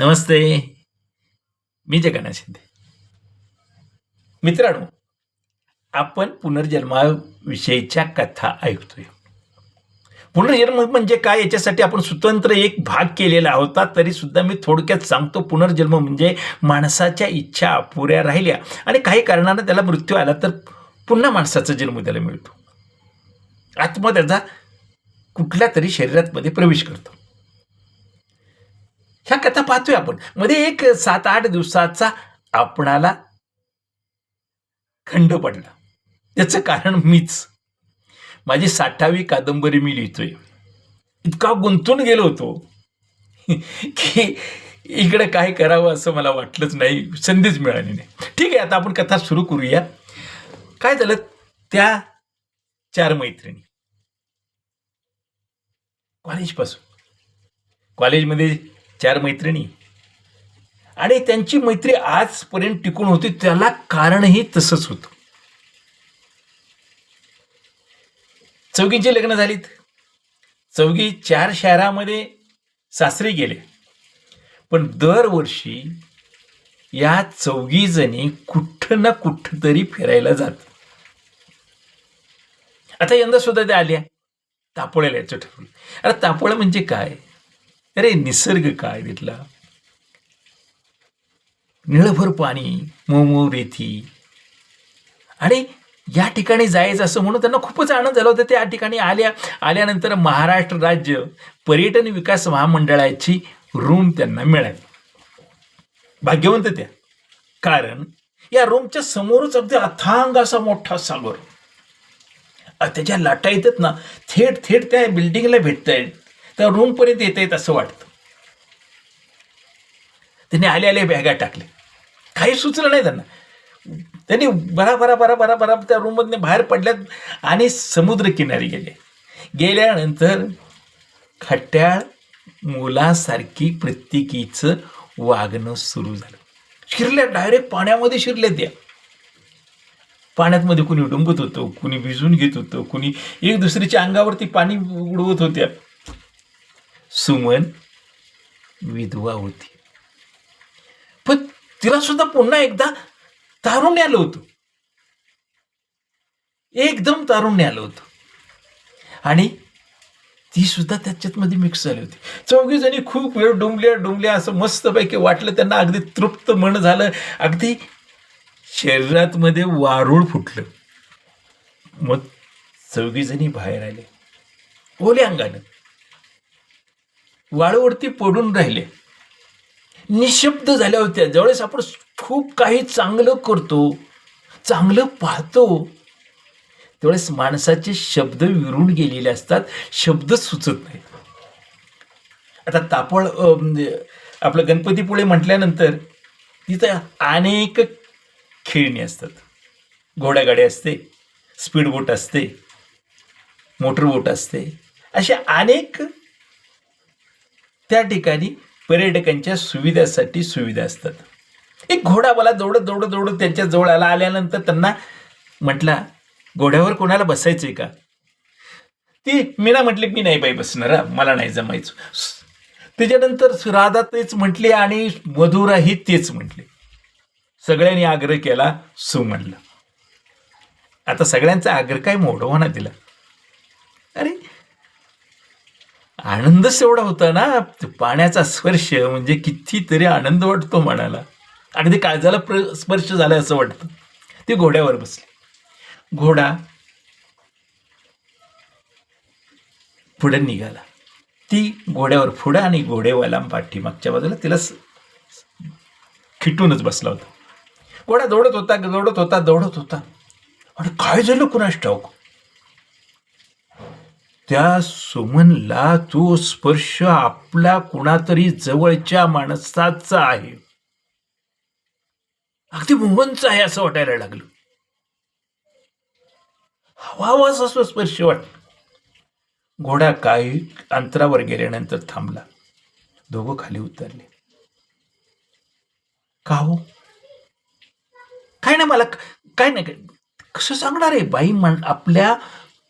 नमस्ते. मी जगन्नाथ शिंदे. मित्रांनो आपण पुनर्जन्माविषयीच्या कथा ऐकतोय. पुनर्जन्म म्हणजे काय? याच्यासाठी आपण स्वतंत्र एक भाग केलेला होता तरी सुद्धा मी थोडक्यात सांगतो. पुनर्जन्म म्हणजे माणसाच्या इच्छा अपुऱ्या राहिल्या आणि काही कारणानं त्याला मृत्यू आला तर पुन्हा माणसाचा जन्म त्याला मिळतो. आत्मा त्याचा कुठल्या तरी शरीरात मध्ये प्रवेश करतो. ह्या कथा पाहतोय आपण. मध्ये एक सात आठ दिवसाचा आपणाला खंड पडला. त्याचं कारण मीच. माझी साठावी कादंबरी मी लिहितोय. इतका गुंतून गेलो होतो की इकडे काय करावं असं मला वाटलंच नाही संधीच मिळाली नाही. ठीक आहे आता आपण कथा सुरू करूया. काय झालं? त्या चार मैत्रिणी. कॉलेजपासून. कॉलेजमध्ये चार मैत्रिणी. आणि त्यांची मैत्री आजपर्यंत टिकून होती त्याला कारणही तसंच होतं. चौघींची लग्न झालीत. चौघी चार शहरामध्ये सासरी गेले. पण दरवर्षी या चौघी जणी कुठं ना कुठं तरी फिरायला जात. आता यंदा सुद्धा त्या आल्या. तापोळ्याला यायचं ठरवलं. अरे तापोळा म्हणजे काय? अरे निसर्ग काय तिथला? निळभर पाणी मोमो रेथी आणि या ठिकाणी जायचं असं म्हणून त्यांना खूपच आनंद झाला होता. त्या ठिकाणी आल्या आल्यानंतर महाराष्ट्र राज्य पर्यटन विकास महामंडळाची रूम त्यांना मिळाली. भाग्यवंत त्या. कारण या रूमच्या समोरच अगदी अथांग असा मोठा सागर. त्याच्या लाटा येतात ना थेट थेट त्या बिल्डिंगला भेटत आहेत त्या रूमपर्यंत येत आहेत असं वाटतं. त्यांनी आले आले बॅगा टाकले काही सुचलं नाही त्यांना. त्यांनी बरा बरा बरा बरा बरा त्या रूममधनं बाहेर पडल्यात आणि समुद्रकिनारी गेले. गेल्यानंतर खट्याळ मुलासारखी प्रत्येकीचं वागणं सुरू झालं. शिरल्या डायरेक्ट पाण्यामध्ये शिरले त्या. पाण्यात मध्ये कुणी डुंबत होतं कुणी भिजून घेत होतं कुणी एक दुसरीच्या अंगावरती पाणी उडवत होत्या. सुमन विधवा होती. पण तिला सुद्धा पुन्हा एकदा तारुण्य आलं होतं. एकदम तारुण्य आलं होतं. आणि ती सुद्धा त्याच्यात मध्ये मिक्स झाली होती. चौघी जणी खूप वेळ डुंबल्या डुंबल्या असं मस्तपैकी वाटलं त्यांना अगदी तृप्त मन झालं. अगदी शरीरात मध्ये वारूळ फुटलं. मग चौघी जणी बाहेर आले. ओल्या अंगानं. वाळूवरती पडून राहिले. निशब्द झाल्या होत्या. ज्यावेळेस आपण खूप काही चांगलं करतो चांगलं पाहतो त्यावेळेस माणसाचे शब्द विरून गेलेले असतात शब्द सुचत नाही आता तापळ म्हणजे आपलं गणपतीपुळे म्हटल्यानंतर तिथं अनेक खेळणी असतात. घोड्यागाडी असते स्पीड बोट असते मोटरबोट असते अशा अनेक त्या ठिकाणी पर्यटकांच्या सुविधासाठी सुविधा असतात. एक घोडा मला दौडत दौडत दौडत त्यांच्या जवळ आला आल्यानंतर त्यांना म्हटला घोड्यावर कोणाला बसायचंय का? ती मीना म्हटली मी नाही बाई बसणार मला नाही जमायचं. त्याच्यानंतर राधा तेच म्हटली आणि मधुराही तेच म्हटली. सगळ्यांनी आग्रह केला सु म्हणलं. आता सगळ्यांचा आग्रह काय मोडवाना दिला? अरे आनंदच एवढा होता ना? पाण्याचा स्पर्श म्हणजे कितीतरी आनंद वाटतो मनाला. अगदी काळजाला प्र स्पर्श झाला असं वाटतं. ते घोड्यावर बसली. घोडा पुढे निघाला. ती घोड्यावर पुढं आणि घोडेवाला पाठीमागच्या बाजूला तिला स- खिटूनच बसला होता. घोडा दौडत होता दौडत होता दौडत होता. आणि काय झालं कुणास ठाऊक? त्या सुमनला तो स्पर्श आपला कुणातरी जवळच्या माणसाचा आहे. अगदी मोहनचा आहे असं वाटायला लागलं. हवावाच असं स्पर्श वाट घोडा काही अंतरावर गेल्यानंतर थांबला. दोघं खाली उतरले. का हो? काय नाही मला काय नाही कसं सांगणार आहे? बाई म्हण आपल्या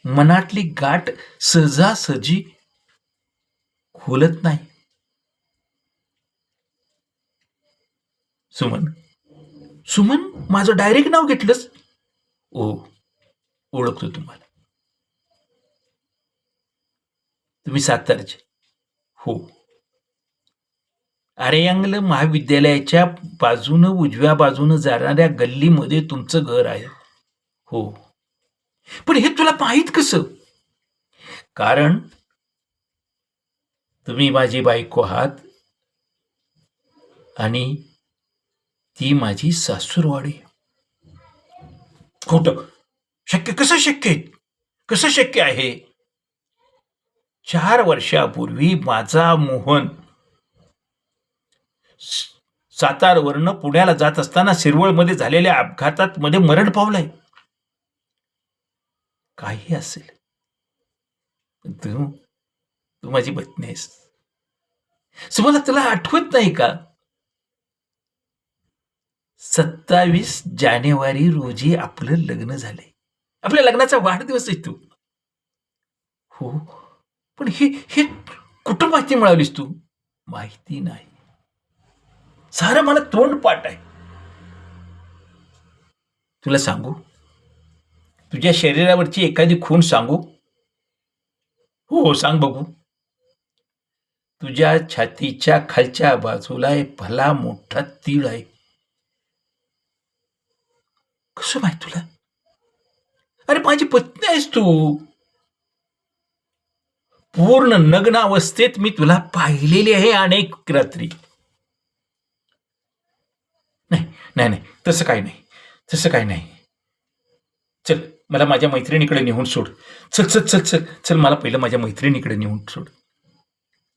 मनातली गाठ सहजासहजी खोलत नाही. सुमन सुमन माझं डायरेक्ट नाव घेतलंस? ओ ओळखतो तुम्हाला. तुम्ही सातारचे. हो. आर्यांगल महाविद्यालयाच्या बाजूनं उजव्या बाजूनं जाणाऱ्या गल्लीमध्ये तुमचं घर आहे. हो. पण हे तुला माहीत कसं? कारण तुम्ही माझी बायको आहात आणि ती माझी सासूरवाडी. खोट. शक्य कसं शक्य आहे? कसं शक्य आहे? चार वर्षापूर्वी माझा मोहन सातारवरनं पुण्याला जात असताना शिरवळमध्ये झालेल्या अपघातात मध्ये मरण पावलाय. काही असेल. पण तू तू माझी पत्नी आहेस. सुमला तुला आठवत नाही का? सत्तावीस जानेवारी रोजी आपलं लग्न झालंय. आपल्या लग्नाचा वाढदिवस आहे तू. हो पण हे हे कुठं माहिती मिळालीस तू? माहिती नाही. सारं मला तोंड पाठ आहे. तुला सांगू? तुझ्या शरीरावरची एखादी खूण सांगू? हो हो सांग बघू. तुझ्या छातीच्या खालच्या बाजूला एक भला मोठा तीळ आहे. कसं माहीत तुला? अरे माझी पत्नी आहेस तू. पूर्ण नग्न अवस्थेत मी तुला पाहिलेली आहे अनेक रात्री. नाही नाही नाही तसं काही नाही तसं काही नाही. चल. मला माझ्या मैत्रिणीकडे नेऊन सोड. चल चल चल चल. चल मला पहिलं माझ्या मैत्रिणीकडे नेऊन सोड.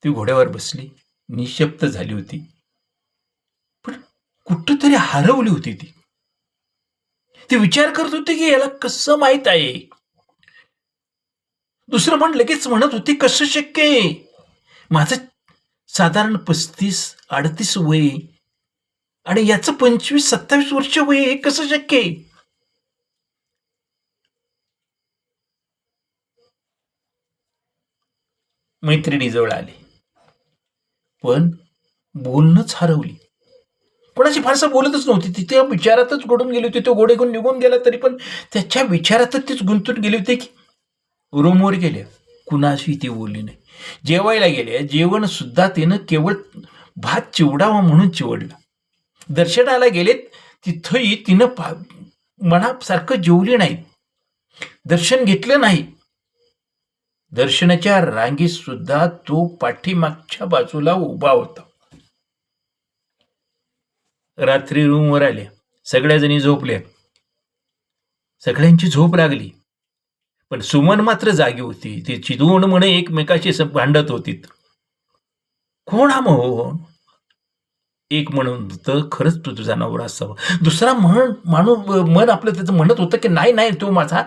ती घोड्यावर बसली. निशब्द झाली होती. पण कुठंतरी हरवली होती ती. ती विचार करत होती की याला कसं माहीत आहे? दुसरं म्हण लगेच म्हणत होती कसं शक्य आहे? माझं साधारण पस्तीस अडतीस वय आणि याचं पंचवीस सत्तावीस वर्ष वय हे कसं शक्य आहे? मैत्रिणीजवळ आले. पण बोलणंच हरवली. कोणाशी फारसं बोलतच नव्हती. ती त्या विचारातच घडून गेली होती. तो घोडे घेऊन निघून गेला तरी पण त्याच्या विचारातच तीच गुंतून गेली होती की रूमवर गेल्या. कुणाशी ती बोलली नाही. जेवायला गेल्या. जेवण सुद्धा तिनं केवळ भात चिवडावा म्हणून चिवडला. दर्शनाला गेलेत. तिथंही तिनं पा मनासारखं जेवली नाही दर्शन घेतलं नाही. दर्शनाच्या रांगेत सुद्धा तो पाठीमागच्या बाजूला उभा होता. रात्री रूमवर आल्या सगळ्या जणी झोपल्या सगळ्यांची झोप लागली. पण सुमन मात्र जागी होती. तिची दोन म्हणे एकमेकाशी भांडत होती कोण हा मोहन एक म्हणून तर खरंच तू तुझा नवरा असावं. दुसरा म्हण माणूस मन आपलं त्याचं म्हणत होतं की नाही नाही तो माझा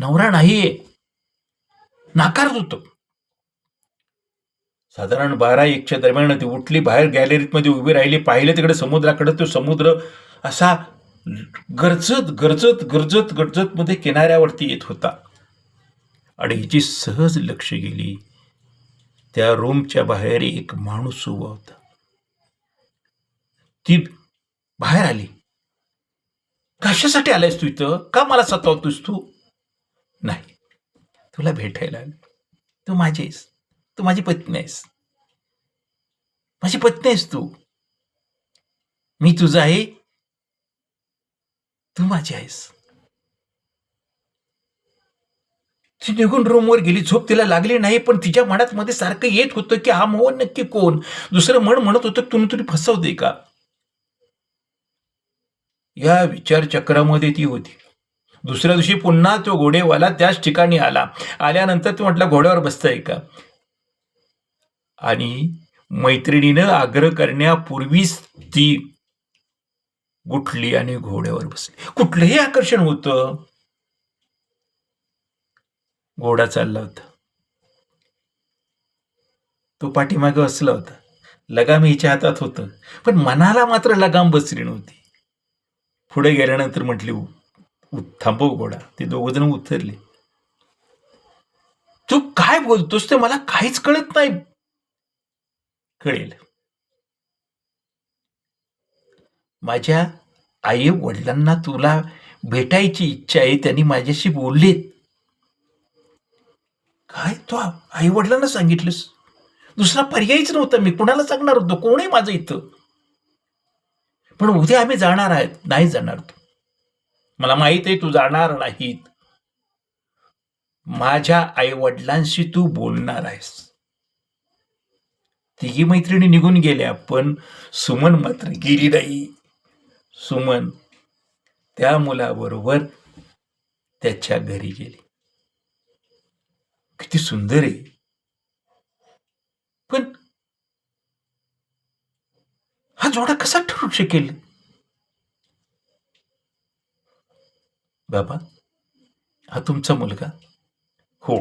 नवरा नाहीये. नाकारत होतं. साधारण बारा एकच्या दरम्यान ती उठली बाहेर गॅलरीतमध्ये उभी राहिली पाहिलं तिकडे समुद्राकडे तो समुद्र असा गरजत गरजत गरजत गरजत मध्ये किनाऱ्यावरती येत होता. आणि हिची सहज लक्ष गेली. त्या रूमच्या बाहेर एक माणूस उभा होता. ती बाहेर आली. कशासाठी आलायस तू इथं? का मला सतावतोस तू? नाही. तुला भेटायला आलो. तू माझी आहेस. तू माझी पत्नी आहेस. माझी पत्नी आहेस तू. मी तुझा आहे. तू माझी आहेस. ती निघून रूमवर गेली. झोप तिला लागली नाही पण तिच्या मनात मध्ये सारखं येत होतं की हा मोहन नक्की कोण? दुसरं मन म्हणत होतं तुला तरी फसवते का? या विचारचक्रामध्ये ती होती. दुसऱ्या दिवशी पुन्हा तो घोडेवाला त्याच ठिकाणी आला. आल्यानंतर तो म्हटला घोड्यावर बसताय का? आणि मैत्रिणीनं आग्रह करण्यापूर्वीच ती गुठली आणि घोड्यावर बसली. कुठलंही आकर्षण होतं घोडा चालला होता. तो पाठीमागे असला होता. लगाम हिच्या हातात होतं. पण मनाला मात्र लगाम बसली नव्हती. पुढे गेल्यानंतर म्हटली उ- थांबव घोडा. ते दोघ जण उतरले. तू काय बोलतोस ते मला काहीच कळत नाही. कळेल. माझ्या आई वडिलांना तुला भेटायची इच्छा आहे त्यांनी माझ्याशी बोललेत. काय? तू आई वडिलांना सांगितलंस? दुसरा पर्यायच नव्हता. मी कुणाला सांगणार होतो? कोण आहे माझं इथं? पण उद्या आम्ही जाणार आहेत. नाही जाणार तू. मला माहीत आहे तू जाणार नाहीत. माझ्या आई वडिलांशी तू बोलणार आहेस. तिघी मैत्रिणी निघून गेल्या पण सुमन मात्र गेली नाही. सुमन त्या मुलाबरोबर त्याच्या घरी गेली. किती सुंदर आहे. पण हा जोडा कसा ठरू शकेल? बाबा हा तुमचा मुलगा? हो.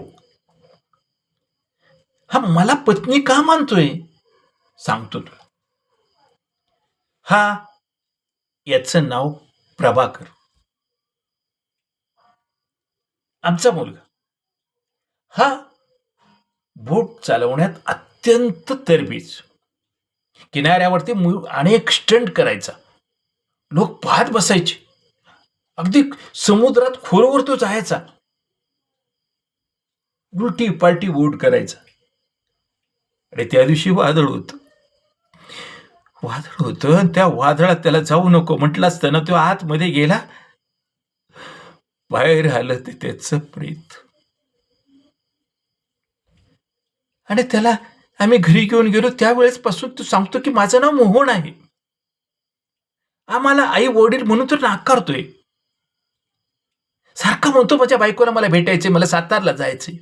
हा मला पत्नी का मानतोय? सांगतो तुला. हा याचं नाव प्रभाकर. आमचा मुलगा. हा बोट चालवण्यात अत्यंत तरबीज. किनाऱ्यावरती मु- अनेक स्टंट करायचा. लोक पाहत बसायचे. अगदी समुद्रात खोलवर तो जायचा. उलटी पालटी बोट करायचा. आणि त्या दिवशी वादळ होत. वादळ होतं आणि त्या वादळात त्याला जाऊ नको म्हटलं असताना तो आतमध्ये गेला. बाहेर आलं ते त्याच प्रेत. आणि त्याला आम्ही घरी घेऊन गेलो. त्यावेळेस पासून तू सांगतो की माझं नाव मोहन आहे. आम्हाला आई वडील म्हणून तो नाकारतोय. सारखा म्हणतो माझ्या बायकोला मला भेटायचे मला सातारला जायचंय.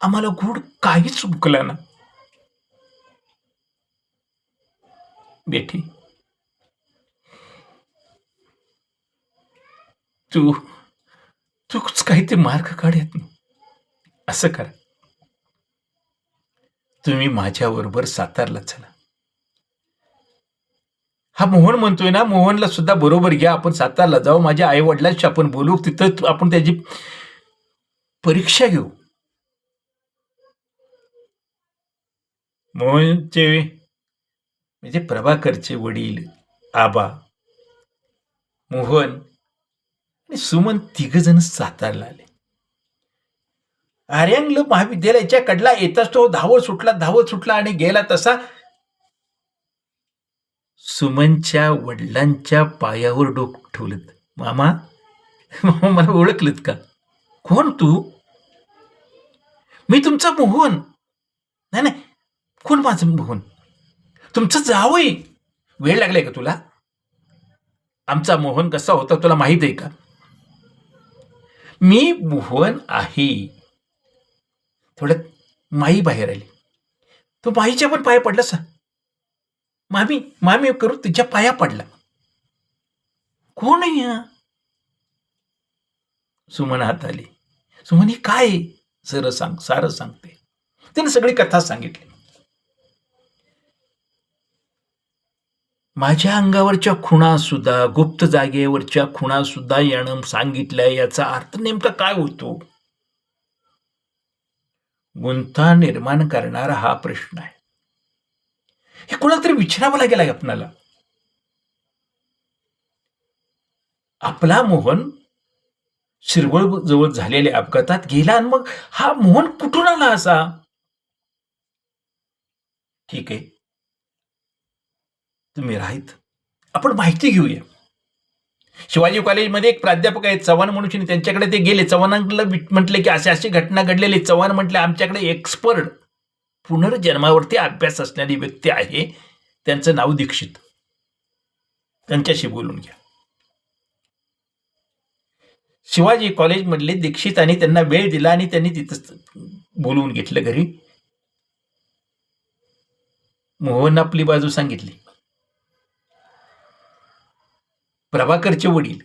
आम्हाला गोड काहीच चुकला ना. बेटी. तू तूच काही ते मार्ग काढत नाही असं करा. तुम्ही माझ्याबरोबर सातारला चला. हा मोहन म्हणतोय ना मोहनला सुद्धा बरोबर घ्या आपण सातारला जाऊ माझ्या आई वडिलांशी आपण बोलू तिथं आपण त्याची परीक्षा घेऊ. मोहनचे म्हणजे प्रभाकरचे वडील आबा मोहन आणि सुमन तिघ जण सातारला आले. आर्यांगल महाविद्यालयाच्या कडला येताच तो धावत सुटला धावत सुटला आणि गेला तसा सुमनच्या वडिलांच्या पायावर डोक ठेवलेत. मामा मामा मला ओळखलेत का? कोण तू? मी तुमचा मोहन. नाही नाही कोण माझं मोहन? तुमचं जावई. वेळ लागलाय का तुला? आमचा मोहन कसा होता तुला माहीत आहे का? मी मोहन आहे. थोड्यात माई बाहेर आली. तो माईच्या पण पाया पडला सा मामी मामी करू तिच्या पाया पडला. कोण आहे सुमन हात आली. सुमन ही काय सर सांग सारं सांगते. त्याने सगळी कथा सांगितली. माझ्या अंगावरच्या खुणा सुद्धा गुप्त जागेवरच्या खुणा सुद्धा यानं सांगितल्या याचा अर्थ नेमका काय होतो? गुंता निर्माण करणारा हा प्रश्न आहे. हे कोणाला तरी विचारावं लागेल आपणाला. आपला मोहन शिरवळ जवळ झालेल्या अपघातात गेला आणि मग हा मोहन कुठून आला असा? ठीक आहे. तुम्ही राहीत. आपण माहिती घेऊया. शिवाजी कॉलेजमध्ये एक प्राध्यापक आहेत चव्हाण म्हणून त्यांच्याकडे ते गेले. चव्हाणांना म्हटले की अशी अशी घटना घडलेली चव्हाण म्हटले आमच्याकडे एक्सपर्ट पुनर्जन्मावरती अभ्यास असणारी व्यक्ती आहे त्यांचं नाव दीक्षित. त्यांच्याशी बोलून घ्या. शिवाजी कॉलेजमधले दीक्षित आणि त्यांना वेळ दिला आणि त्यांनी तिथं बोलवून घेतलं घरी. मोहन आपली बाजू सांगितली. प्रभाकरचे वडील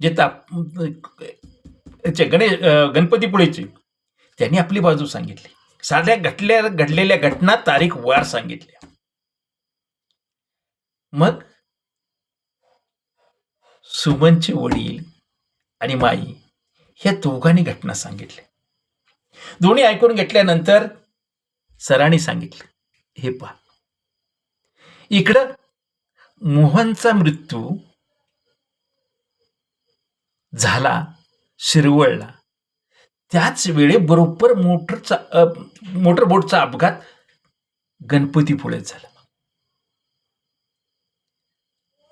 जे ताप गणेश गणपतीपुळेचे त्यांनी आपली बाजू सांगितली. साध्या घटल्या घडलेल्या घटना तारीख वार सांगितल्या मग सुमनचे वडील आणि माई ह्या दोघांनी घटना सांगितल्या. दोन्ही ऐकून घेतल्यानंतर सरांनी सांगितलं हे पहा. इकडं मोहनचा मृत्यू झाला शिरवळला. त्याच वेळे बरोबर मोटरचा मोटरबोटचा अपघात गणपतीपुळे झाला.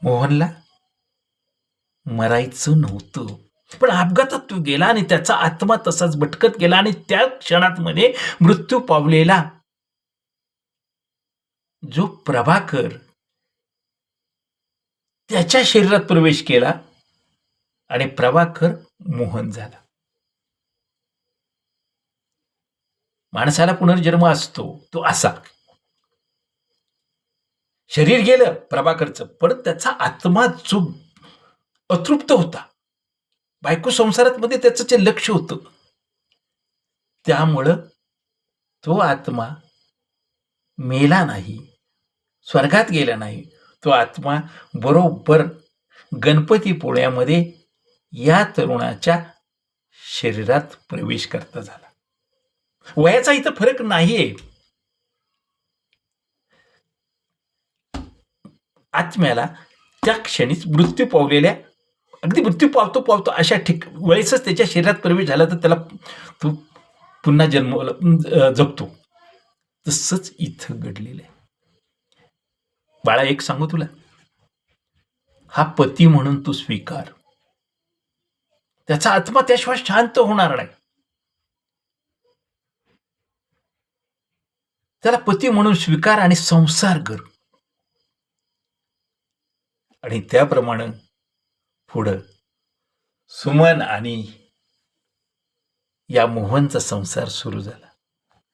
मोहनला मरायचं नव्हतं. पण अपघातात तो गेला आणि त्याचा आत्मा तसाच भटकत गेला आणि त्या क्षणात मध्ये मृत्यू पावलेला. जो प्रभाकर त्याच्या शरीरात प्रवेश केला आणि प्रभाकर मोहन झाला. माणसाला पुनर्जन्म असतो तो असा. शरीर गेलं प्रभाकरचं पण त्याचा आत्मा जो अतृप्त होता. बायको संसारात मध्ये त्याचं जे लक्ष होतं त्यामुळं तो आत्मा मेला नाही स्वर्गात गेला नाही. तो आत्मा बरोबर गणपतीपुळ्यामध्ये या तरुणाच्या शरीरात प्रवेश करता झाला. वयाचा इथं फरक नाहीये. आत्म्याला त्या क्षणीच मृत्यू पावलेल्या अगदी मृत्यू पावतो पावतो अशा ठिक वेळेसच त्याच्या शरीरात प्रवेश झाला तर त्याला तो पुन्हा जन्म जगतो. तसंच इथं घडलेलं आहे. बाळा एक सांगू तुला? हा पती म्हणून तू स्वीकार. त्याचा आत्मा त्याशिवाय शांत होणार नाही. त्याला पती म्हणून स्वीकार आणि संसार कर. आणि त्याप्रमाणे पुढं सुमन आणि या मोहनचा संसार सुरू झाला.